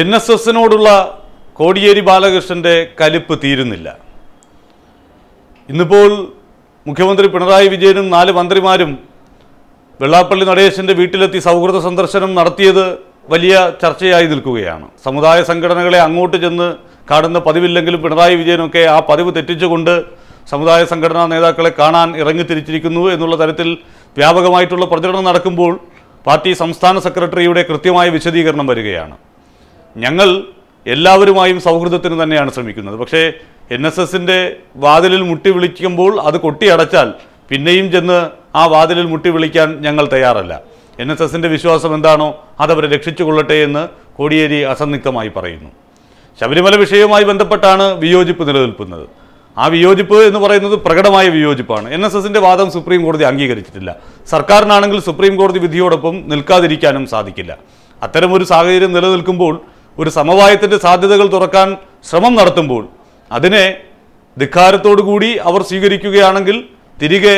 N S എസിനോടുള്ള കോടിയേരി ബാലകൃഷ്ണന്റെ കലിപ്പ് തീരുന്നില്ല. ഇന്നിപ്പോൾ മുഖ്യമന്ത്രി പിണറായി വിജയനും നാല് മന്ത്രിമാരും വെള്ളാപ്പള്ളി നടേശന്റെ വീട്ടിലെത്തി സൗഹൃദ സന്ദർശനം നടത്തിയത് വലിയ ചർച്ചയായി നിൽക്കുകയാണ്. സമുദായ സംഘടനകളെ അങ്ങോട്ട് ചെന്ന് കാണുന്ന പതിവില്ലെങ്കിലും പിണറായി വിജയനൊക്കെ ആ പതിവ് തെറ്റിച്ചുകൊണ്ട് സമുദായ സംഘടനാ നേതാക്കളെ കാണാൻ ഇറങ്ങിത്തിരിച്ചിരിക്കുന്നു എന്നുള്ള തരത്തിൽ വ്യാപകമായിട്ടുള്ള പ്രചരണം നടക്കുമ്പോൾ പാർട്ടി സംസ്ഥാന സെക്രട്ടറിയുടെ കൃത്യമായ വിശദീകരണം വരികയാണ്. ഞങ്ങൾ എല്ലാവരുമായും സൗഹൃദത്തിന് തന്നെയാണ് ശ്രമിക്കുന്നത്. പക്ഷേ എൻ എസ് എസിന്റെ വാതിലിൽ മുട്ടി വിളിക്കുമ്പോൾ അത് കൊട്ടിയടച്ചാൽ പിന്നെയും ചെന്ന് ആ വാതിലിൽ മുട്ടി വിളിക്കാൻ ഞങ്ങൾ തയ്യാറല്ല. എൻ എസ് എസിന്റെ വിശ്വാസം എന്താണോ അതവരെ രക്ഷിച്ചുകൊള്ളട്ടെ എന്ന് കോടിയേരി അസന്നിഗ്ധമായി പറയുന്നു. ശബരിമല വിഷയവുമായി ബന്ധപ്പെട്ടാണ് വിയോജിപ്പ് നിലനിൽക്കുന്നത്. ആ വിയോജിപ്പ് എന്ന് പറയുന്നത് പ്രകടമായ വിയോജിപ്പാണ്. എൻ എസ് എസിന്റെ വാദം സുപ്രീം കോടതി അംഗീകരിച്ചിട്ടില്ല. സർക്കാരിനാണെങ്കിൽ സുപ്രീം കോടതി വിധിയോടൊപ്പം നിൽക്കാതിരിക്കാനും സാധിക്കില്ല. അത്തരമൊരു സാഹചര്യം നിലനിൽക്കുമ്പോൾ ഒരു സമവായത്തിന്റെ സാധ്യതകൾ തുറക്കാൻ ശ്രമം നടത്തുമ്പോൾ അതിനെ കൂടി അവർ സ്വീകരിക്കുകയാണെങ്കിൽ തിരികെ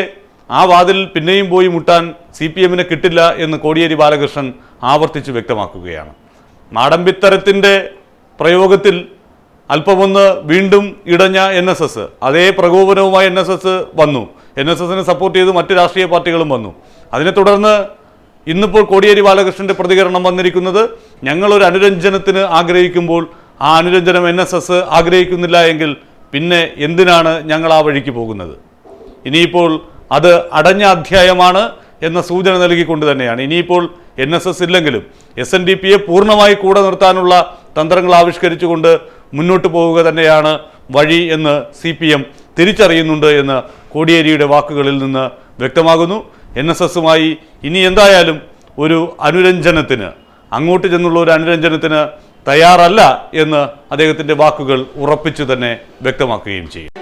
ആ വാതിൽ പിന്നെയും പോയി മുട്ടാൻ സി പി എമ്മിന് കിട്ടില്ല എന്ന് കോടിയേരി ബാലകൃഷ്ണൻ ആവർത്തിച്ച് വ്യക്തമാക്കുകയാണ്. മാടമ്പിത്തരത്തിന്റെ പ്രയോഗത്തിൽ അല്പമൊന്ന് വീണ്ടും ഇടഞ്ഞ എൻ എസ് എസ് അതേ പ്രകോപനവുമായി എൻ എസ് എസ് വന്നു. എൻ എസ് എസിനെ സപ്പോർട്ട് ചെയ്ത് മറ്റ് രാഷ്ട്രീയ പാർട്ടികളും വന്നു. അതിനെ തുടർന്ന് ഇന്നിപ്പോൾ കോടിയേരി ബാലകൃഷ്ണന്റെ പ്രതികരണം വന്നിരിക്കുന്നത് ഞങ്ങളൊരു അനുരഞ്ജനത്തിന് ആഗ്രഹിക്കുമ്പോൾ ആ അനുരഞ്ജനം എൻ എസ് എസ് ആഗ്രഹിക്കുന്നില്ല എങ്കിൽ പിന്നെ എന്തിനാണ് ഞങ്ങൾ ആ വഴിക്ക് പോകുന്നത്? ഇനിയിപ്പോൾ അത് അടഞ്ഞ അധ്യായമാണ് എന്ന സൂചന നൽകിക്കൊണ്ട് തന്നെയാണ്. ഇനിയിപ്പോൾ എൻ എസ് എസ് ഇല്ലെങ്കിലും എസ് എൻ ഡി പിയെ പൂർണമായി കൂടെ നിർത്താനുള്ള തന്ത്രങ്ങൾ ആവിഷ്കരിച്ചുകൊണ്ട് മുന്നോട്ട് പോവുക തന്നെയാണ് വഴി എന്ന് സി പി എം തിരിച്ചറിയുന്നുണ്ട് എന്ന് കോടിയേരിയുടെ വാക്കുകളിൽ നിന്ന് വ്യക്തമാകുന്നു. എൻ എസ് എസുമായി ഇനി എന്തായാലും ഒരു അനുരഞ്ജനത്തിന് അങ്ങോട്ട് ചെന്നുള്ള ഒരു അനുരഞ്ജനത്തിന് തയ്യാറല്ല എന്ന് അദ്ദേഹത്തിന്റെ വാക്കുകൾ ഉറപ്പിച്ചു തന്നെ വ്യക്തമാക്കുകയും ചെയ്യും.